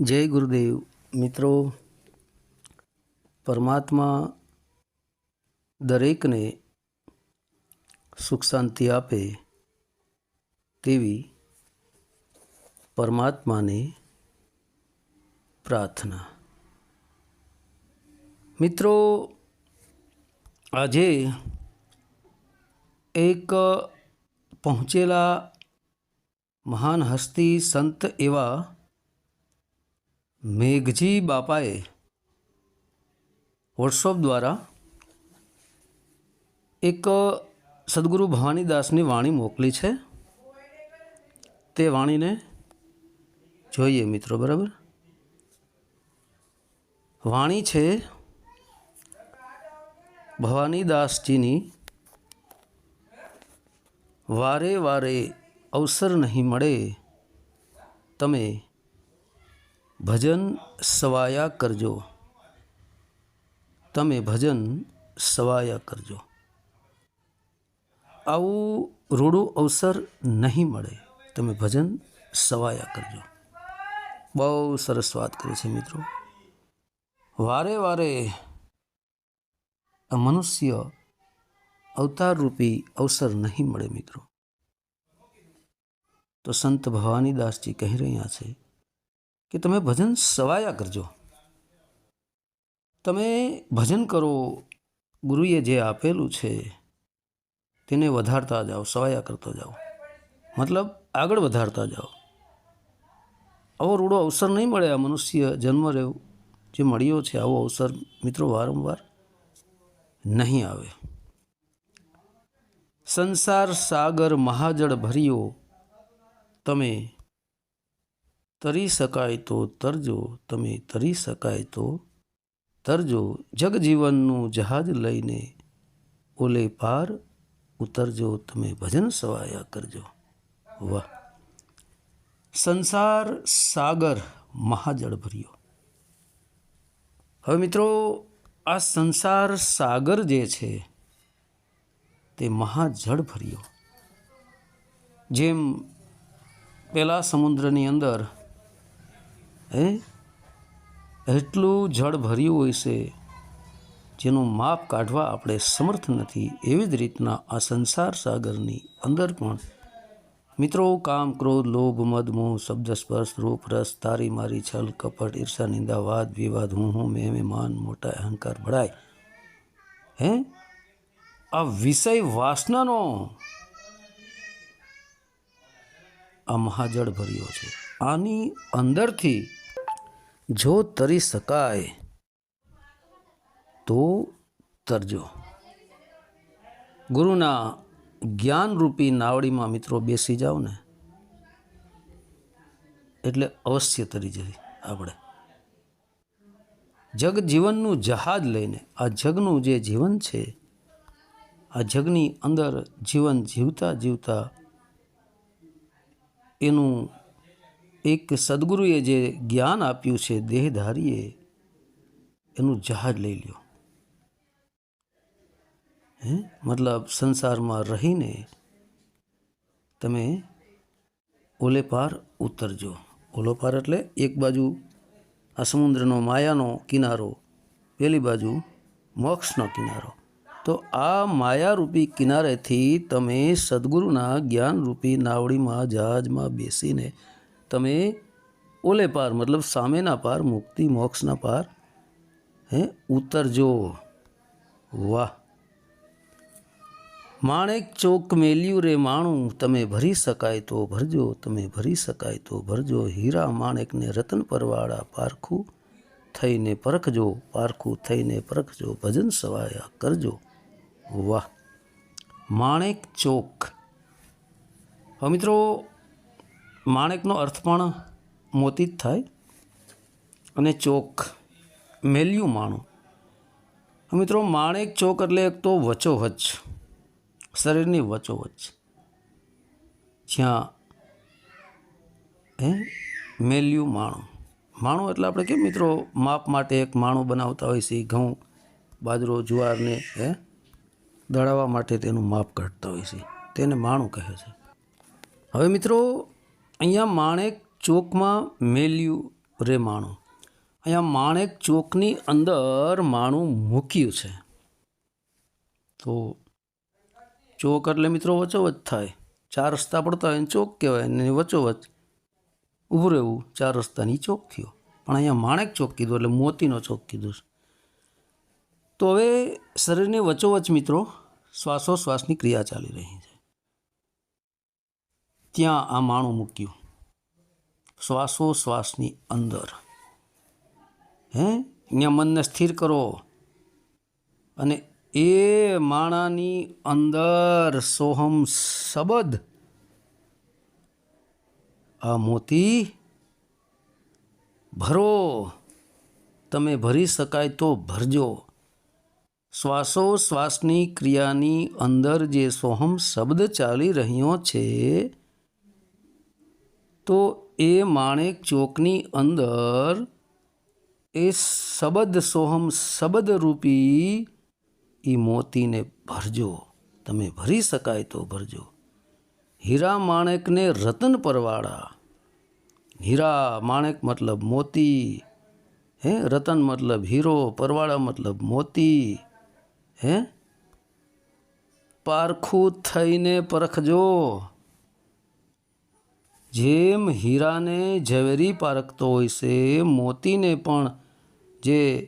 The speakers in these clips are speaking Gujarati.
જય ગુરુદેવ. મિત્રો, પરમાત્મા દરેકને સુખ શાંતિ આપે તેવી પરમાત્માને પ્રાર્થના. મિત્રો, આજે એક પહોંચેલા મહાન હસ્તી સંત એવા મેઘજી બાપાએ વોટ્સઅપ દ્વારા એક સદગુરુ ભવાનીદાસની વાણી મોકલી છે. તે વાણીને જોઈએ મિત્રો, બરાબર? વાણી છે ભવાનીદાસજીની, વારે વારે અવસર નહીં મળે, તમે ભજન સવાયા કરજો તમે ભજન સવાયા કરજો આવું રૂડું અવસર નહીં મળે તમે ભજન સવાયા કરજો બહુ સરસ વાત કરી છે મિત્રો વારે વારે આ મનુષ્ય અવતાર રૂપી અવસર નહીં મળે મિત્રો તો સંત ભવાનીદાસજી કહી રહ્યા છે કે તમે ભજન સવાયા કરજો. તમે ભજન કરો, ગુરુએ જે આપેલું છે, તેને વધારતા જાઓ, સવાયા કરતા જાઓ. મતલબ આગળ વધારતા જાઓ. આવો રૂડો અવસર નહીં મળે આ મનુષ્ય જન્મ રહેવું જે મળ્યો છે, આવો અવસર મિત્રો વારંવાર નહીં આવે. સંસાર સાગર મહાજળ ભર્યો, તમે તરી શકાય તો તરજો, તમે તરી શકાય તો તરજો. જગજીવનનું જહાજ લઈને ઓલે પાર ઉતરજો, તમે ભજન સવાયા કરજો. વાહ. સંસાર સાગર મહાજળ ભર્યો હવે મિત્રો, આ સંસાર સાગર જે છે, તે મહાજળ ભર્યો જેમ પેલા સમુદ્રની અંદર હે? એટલું જળ ભર્યું હોય છે, જેનું માપ કાઢવા આપણે સમર્થ નથી, એવી જ રીતના આ સંસાર સાગરની અંદર પણ. મિત્રો, કામ, ક્રોધ, લોભ, મદ, મોહ, શબ્દ, સ્પર્શ, રૂપ, રસ, તારી મારી છલ, કપટ, ઈર્ષા, નિંદા, વાદ, વિવાદ, હું હું, મેં માન, મોટા, અહંકાર બળાય હે? આ વિષય વાસનાનો આ મહાજળ ભર્યો છે. આની અંદરથી જો તરી શકાય, તો તરજો. ગુરુના જ્ઞાનરૂપી નાવડીમાં મિત્રો બેસી જાઓ ને એટલે અવશ્ય તરી જઈ આપણે. જગ જીવનનું જહાજ લઈને, આ જગનું જે જીવન છે, આ જગની અંદર જીવન જીવતા જીવતા એનું એક સદગુરુએ જે જ્ઞાન આપ્યું છે, દેહધારીએ એનું જહાજ લઈ લ્યો. હે? મતલબ સંસારમાં રહીને તમે ઓલે પાર ઉતરજો. ઓલો પાર એટલે એક બાજુ આ સમુદ્રનો માયાનો કિનારો, પેલી બાજુ મોક્ષનો કિનારો. તો આ માયારૂપી કિનારેથી તમે સદગુરુના જ્ઞાનરૂપી નાવડીમાં જહાજમાં બેસીને તમે ઓલે પાર, મતલબ સામેના પાર, મુક્તિ મોક્ષના પાર, હે, ઉતરજો. વાહ. માણેક ચોક મેલ્યું રે માણું, તમે ભરી શકાય તો ભરજો, તમે ભરી શકાય તો ભરજો. હીરા માણેકને રતન પરવાળા પારખું થઈને પરખજો, પારખું થઈને પરખજો, ભજન સવાયા કરજો. વાહ. માણેક ચોક. મિત્રો માણેકનો અર્થ પણ મોતી જ થાય અને ચોક મેલ્યું માણું. મિત્રો, માણેક ચોક એટલે એક તો વચોવચ, શરીરની વચોવચ. જ્યાં, હે, મેલ્યું માણું. માણું એટલે આપણે કેમ મિત્રો, માપ માટે એક માણું બનાવતા હોય છે, ઘઉં, બાજરો, જુવારને, હે, દળાવવા માટે તેનું માપ કાઢતા હોય છે. તેને માણું કહે છે. હવે મિત્રો અહીંયા માણેક ચોકમાં મેલ્યું રે માણું. અહીંયા માણેક ચોકની અંદર માણું મૂક્યું છે. તો ચોક એટલે મિત્રો વચોવચ થાય. ચાર રસ્તા પડતા હોય ચોક કહેવાય ને વચોવચ. ઊભું રહેવું, ચાર રસ્તાની ચોક થયો. પણ અહીંયા માણેક ચોક કીધું એટલે મોતીનો ચોક કીધું તો હવે શરીરની વચોવચ મિત્રો શ્વાસોશ્વાસની ક્રિયા ચાલી રહી છે. ત્યાં આ માણું મૂક્યું. શ્વાસોશ્વાસની અંદર. હે? અહીંયા મનને સ્થિર કરો. અને એ માણાની અંદર સોહમ શબદ. આ મોતી ભરો. તમે ભરી શકાય તો ભરજો. શ્વાસોશ્વાસની ક્રિયાની અંદર જે સોહમ શબ્દ ચાલી રહ્યો છે તો એ માણેક ચોકની અંદર એ સબદ સોહમ શબદ રૂપી એ મોતીને ભરજો. તમે ભરી શકાય તો ભરજો. હીરા માણેકને રતન પરવાળા. હીરા માણેક મતલબ મોતી. હે, રતન મતલબ હીરો, પરવાળા મતલબ મોતી. હે? પારખું થઈને પરખજો. જેમ હીરાને ઝવેરી પારખતો હોય છે, મોતીને પણ જે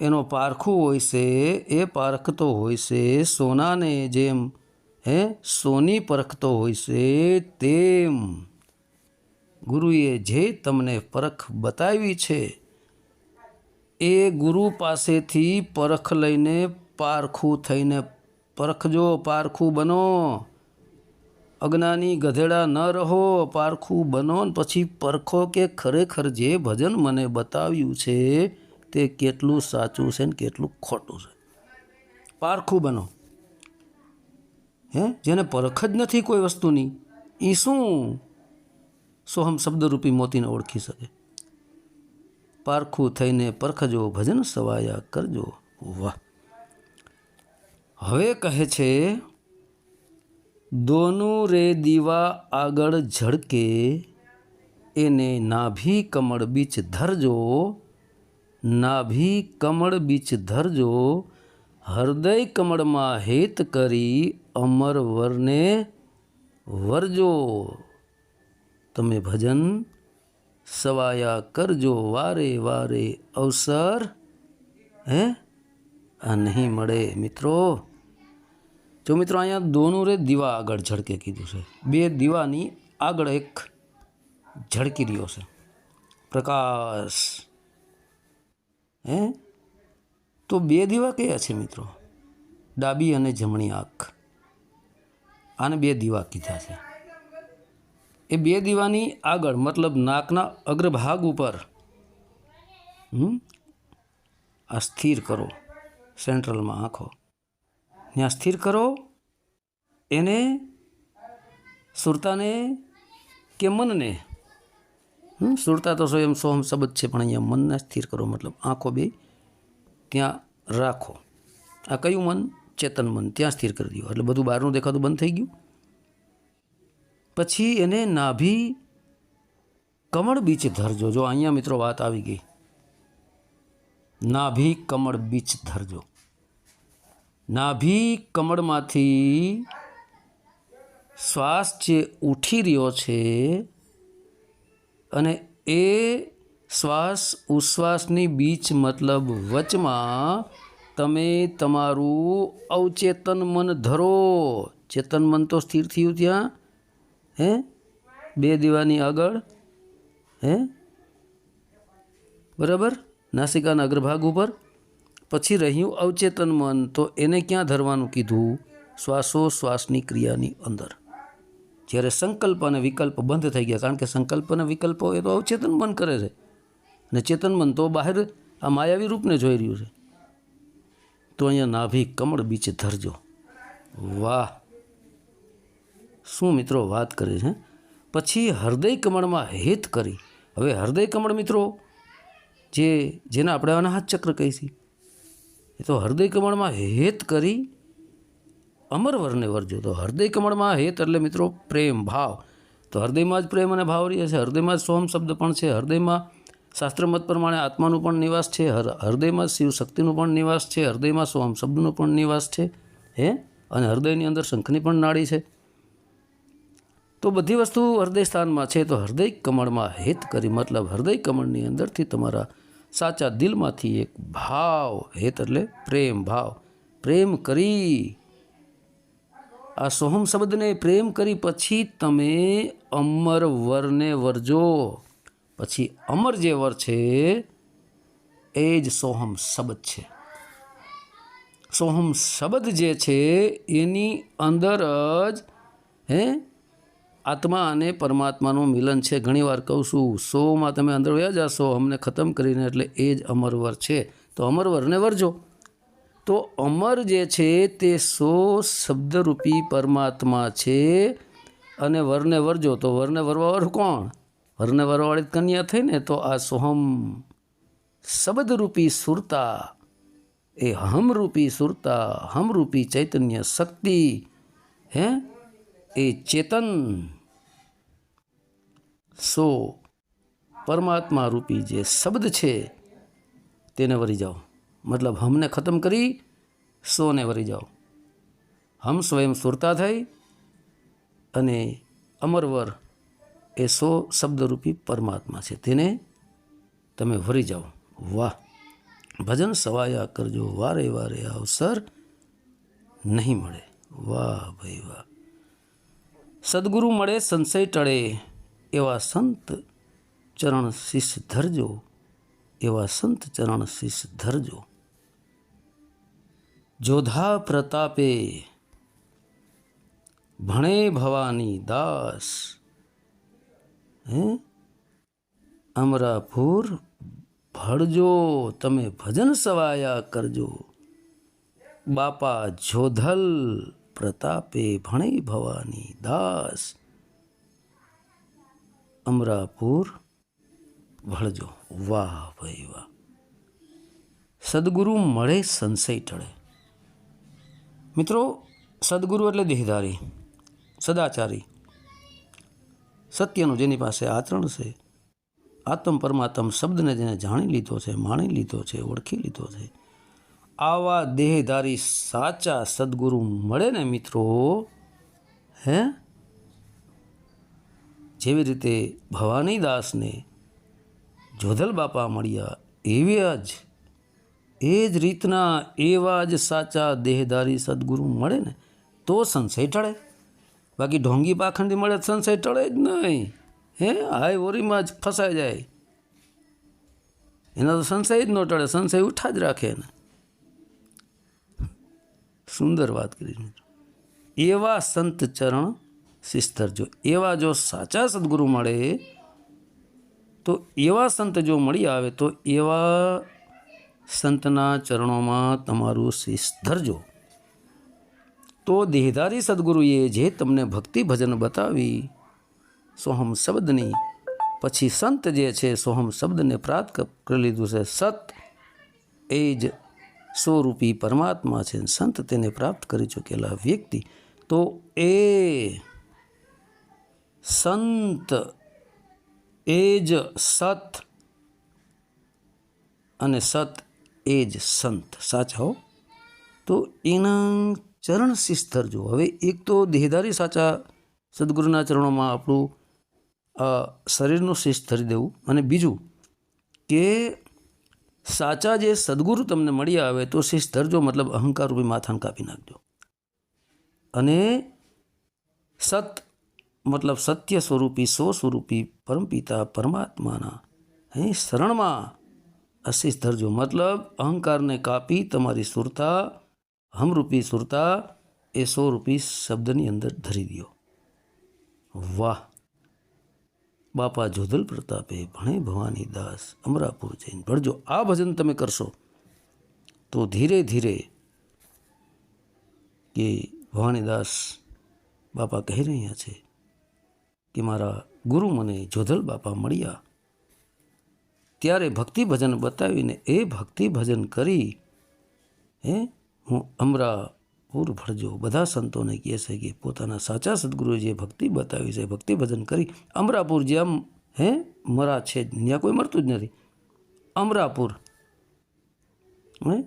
એનો પારખું હોય છે, એ પારખતો હોય છે. સોનાને જેમ, હે, સોની પરખતો હોય છે, તેમ. ગુરુએ જે તમને પરખ બતાવી છે, એ ગુરુ પાસેથી પરખ લઈને પારખું થઈને પરખજો, પારખું બનો. અજ્ઞાની ગધેડા ન રહો, પારખું બનો પછી પરખો કે ખરેખર જે ભજન મને બતાવ્યું છે તે કેટલું સાચું છે ને કેટલું ખોટું છે. પારખું બનો. હે? જેને પરખ જ નથી કોઈ વસ્તુની એ શું સોહમ શબ્દરૂપી મોતીને ઓળખી શકે? પારખું થઈને પરખજો, ભજન સવાયા કરજો. વાહ. હવે કહે છે દોનું રે દીવા આગળ ઝળકે એને નાભી કમળ બીચ ધરજો નાભી કમળ બીચ ધરજો હૃદય કમળમાં હેત કરી અમર વરને વરજો તમે ભજન સવાયા કરજો વારે વારે અવસર હે આ નહીં મળે મિત્રો જો મિત્રો અહીંયા દોનું રે દીવા આગળ ઝળકે કીધું છે. બે દીવાની આગળ એક ઝળકી રહ્યો છે. પ્રકાશ. હે? તો બે દીવા કયા છે મિત્રો? ડાબી અને જમણી આંખ. આને બે દીવા કીધા છે. એ બે દીવાની આગળ મતલબ નાકના અગ્રભાગ ઉપર, હમ? આ સ્થિર કરો. સેન્ટ્રલમાં આંખો. ત્યાં સ્થિર કરો. એને સુરતાને કે મનને? હમ, સુરતા તો સ્વયં સોહમ શબ્દ છે, પણ અહીંયા મનને સ્થિર કરો, મતલબ આંખો બે ત્યાં રાખો. આ કયું મન? ચેતન મન. ત્યાં સ્થિર કરી દો એટલે બધું બહારનું દેખાતું બંધ થઈ ગયું. પછી એને નાભી કમળ બીચ ધરજો. જો અહીંયા મિત્રો વાત આવી ગઈ. નાભી કમળ બીચ ધરજો. નાભી કમળમાંથી શ્વાસ જે ઉઠી રહ્યો છે અને એ શ્વાસ ઉશ્વાસની બીચ મતલબ વચમાં તમે તમારું અવચેતન મન ધરો. ચેતન મન તો સ્થિર થયું ત્યાં. હે? બે દીવાની આગળ. હે? બરાબર? નાસિકાના અગ્રભાગ ઉપર. પછી રહ્યું અવચેતન મન, તો એને ક્યાં ધરવાનું કીધું? શ્વાસોશ્વાસની ક્રિયાની અંદર. જ્યારે સંકલ્પ અને વિકલ્પ બંધ થઈ ગયા, કારણ કે સંકલ્પ અને વિકલ્પો એ તો અવચેતન મન કરે છે. અને ચેતન મન તો બહાર આ માયાવી રૂપને જોઈ રહ્યું છે. તો અહીંયા નાભી કમળ બીચે ધરજો. વાહ! શું મિત્રો વાત કરે છે પછી હૃદય કમળમાં હેત કરી. હવે હૃદય કમળ મિત્રો, જે, જેને આપણે અનાહત ચક્ર કહીશી એ તો હૃદય કમળમાં હેત કરી અમરવરને વરજો. તો હૃદય કમળમાં હેત એટલે મિત્રો પ્રેમ, ભાવ. તો હૃદયમાં જ પ્રેમ અને ભાવ રહે છે. હૃદયમાં જ સોમ શબ્દ પણ છે. હૃદયમાં શાસ્ત્ર મત પ્રમાણે આત્માનું પણ નિવાસ છે. હૃદયમાં શિવ શક્તિનું પણ નિવાસ છે. હૃદયમાં સોમ શબ્દનો પણ નિવાસ છે. હે? અને હૃદયની અંદર શંખની પણ નાડી છે. તો બધી વસ્તુ હૃદય સ્થાનમાં છે. તો હૃદય કમળમાં હેત કરી. મતલબ હૃદય કમળની અંદરથી તમારા સાચા દિલમાંથી એક ભાવ હેત એટલે પ્રેમ ભાવ. પ્રેમ કરી. આ સોહમ શબ્દને પ્રેમ કરી પછી તમે અમર વરને વરજો. પછી અમર જે વર છે, એ જ સોહમ શબ્દ છે. સોહમ શબ્દ જે છે, એની અંદર જ, હે આત્મા અને પરમાત્માનું મિલન છે. ઘણીવાર કહું છું, સોમાં તમે અંદર વયા જશો, અમને ખતમ કરીને એટલે એ જ અમરવર છે. તો અમરવરને વરજો. તો અમર જે છે તે સો શબ્દરૂપી પરમાત્મા છે અને વરને વરજો. તો વરને વરવાવાળું કોણ? વરને વરવાળી કન્યા થઈ ને, તો આ સોહમ શબ્દરૂપી સુરતા. એ હમરૂપી સુરતા, હમરૂપી ચૈતન્ય શક્તિ. હે? એ ચેતન. સો પરમાત્મા રૂપી જે શબ્દ છે, તેને વરી જાઓ. મતલબ હમને ખતમ કરી, સોને વરી જાઓ. હમ સ્વયં સુરતા થઈ અને અમરવર એ સો શબ્દરૂપી પરમાત્મા છે. તેને તમે વરી જાઓ. વાહ! ભજન સવાયા કરજો, વારે વારે અવસર નહીં મળે. વાહ ભાઈ વાહ! સદગુરુ મળે, સંશય ટળે. એવા સંત ચરણ શીશ ધરજો, એવા સંત ચરણ શીશ ધરજો. જોધા પ્રતાપે ભણે ભવાની દાસ, હે? અમરાપુર ભળજો, તમે ભજન સવાયા કરજો. બાપા જોધલ પ્રતાપે ભણે ભવાની દાસ અમરાપુર ભળજો વાહ ભાઈ વાહ. સદગુરુ મળે સંશય ટળે. મિત્રો, સદગુરુ એટલે દેહધારી, સદાચારી. સત્યનું જેની પાસે આચરણ છે, આત્મ પરમાત્મ શબ્દને જેને જાણી લીધો છે, માણી લીધો છે, ઓળખી લીધો છે, આવા દેહધારી સાચા સદગુરુ મળે ને મિત્રો, હે? જેવી રીતે ભવાનીદાસને જોધલ બાપા મળ્યા, એવી જ એ જ રીતના એવા જ સાચા દેહધારી સદગુરુ મળે ને, તો સંશય ટળે બાકી ઢોંગી પાખંડી મળે સંશય ટળે જ નહીં. હે, હાય ઓરીમાં જ ફસાઈ જાય. એના તો સંશય જ ન ટળે સંશય ઉઠા જ રાખે એને. સુંદર વાત કરી મિત્રો. એવા સંત ચરણ શિસ્તરજો એવા જો સાચા સદગુરુ મળે, તો એવા સંત જો મળી આવે, તો એવા સંતના ચરણોમાં તમારું શીશ ધરજો તો દેહધારી સદગુરુએ જે તમને ભક્તિ ભજન બતાવી, સોહમ શબ્દની, પછી સંત જે છે, સોહમ શબ્દને પ્રાપ્ત કરી લીધું છે, સત એ જ સ્વરૂપી પરમાત્મા છે, સંત તેને પ્રાપ્ત કરી ચૂકેલા વ્યક્તિ. તો એ સંત એ જ સત અને સત એ જ સંત. સાચા હો? તો એના ચરણ શિસ્તર જો હવે એક તો દેહદારી સાચા સદગુરુના ચરણોમાં આપણું શરીરનું શિસ્ત દેવું. અને બીજું કે સાચા જે સદગુરુ તમને મળી આવે તો શિસ્ત ધરજો, મતલબ અહંકાર રૂપી માથાને કાપી નાખજો. અને સત મતલબ સત્ય સ્વરૂપી સો સ્વરૂપી પરમપિતા, પરમાત્માના. હે, શરણમાં અશિષ ધરજો. મતલબ અહંકારને કાપી તમારી સુરતા હમરૂપી સુરતા એ સો રૂપી શબ્દની અંદર ધરી દો. વાહ! બાપા જોધલ પ્રતાપે ભણે ભવાની દાસ અમરાપુર જૈન ભણજો. આ ભજન તમે કરશો તો ધીરે ધીરે કે ભવાનીદાસ બાપા કહી રહ્યા છે કે મારા ગુરુ મને જોધલ બાપા મળ્યા. ત્યારે ભક્તિ ભજન બતાવીને એ ભક્તિ ભજન કરી, હે, હું અમરાપુર ભળજો બધા સંતોને કહે છે કે પોતાના સાચા સદગુરુએ જે ભક્તિ બતાવી છે ભક્તિ ભજન કરી. અમરાપુર જેમ, હે, મરા છે ત્યાં કોઈ મરતું જ નથી. અમરાપુર, હે,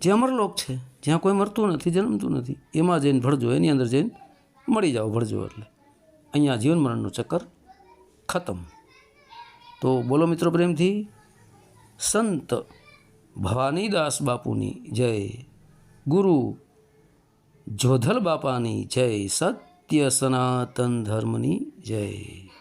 જે અમરલોક છે, જ્યાં કોઈ મરતું નથી, જન્મતું નથી, એમાં જઈને ભળજો એની અંદર જઈને મળી જાઓ ભળજો એટલે. અહીંયા જીવન મરણનું ચક્કર ખતમ. તો બોલો મિત્રો પ્રેમથી, સંત ભવાનીદાસ બાપુની જય, ગુરુ જોધલ બાપાની જય, સત્ય સનાતન ધર્મની જય.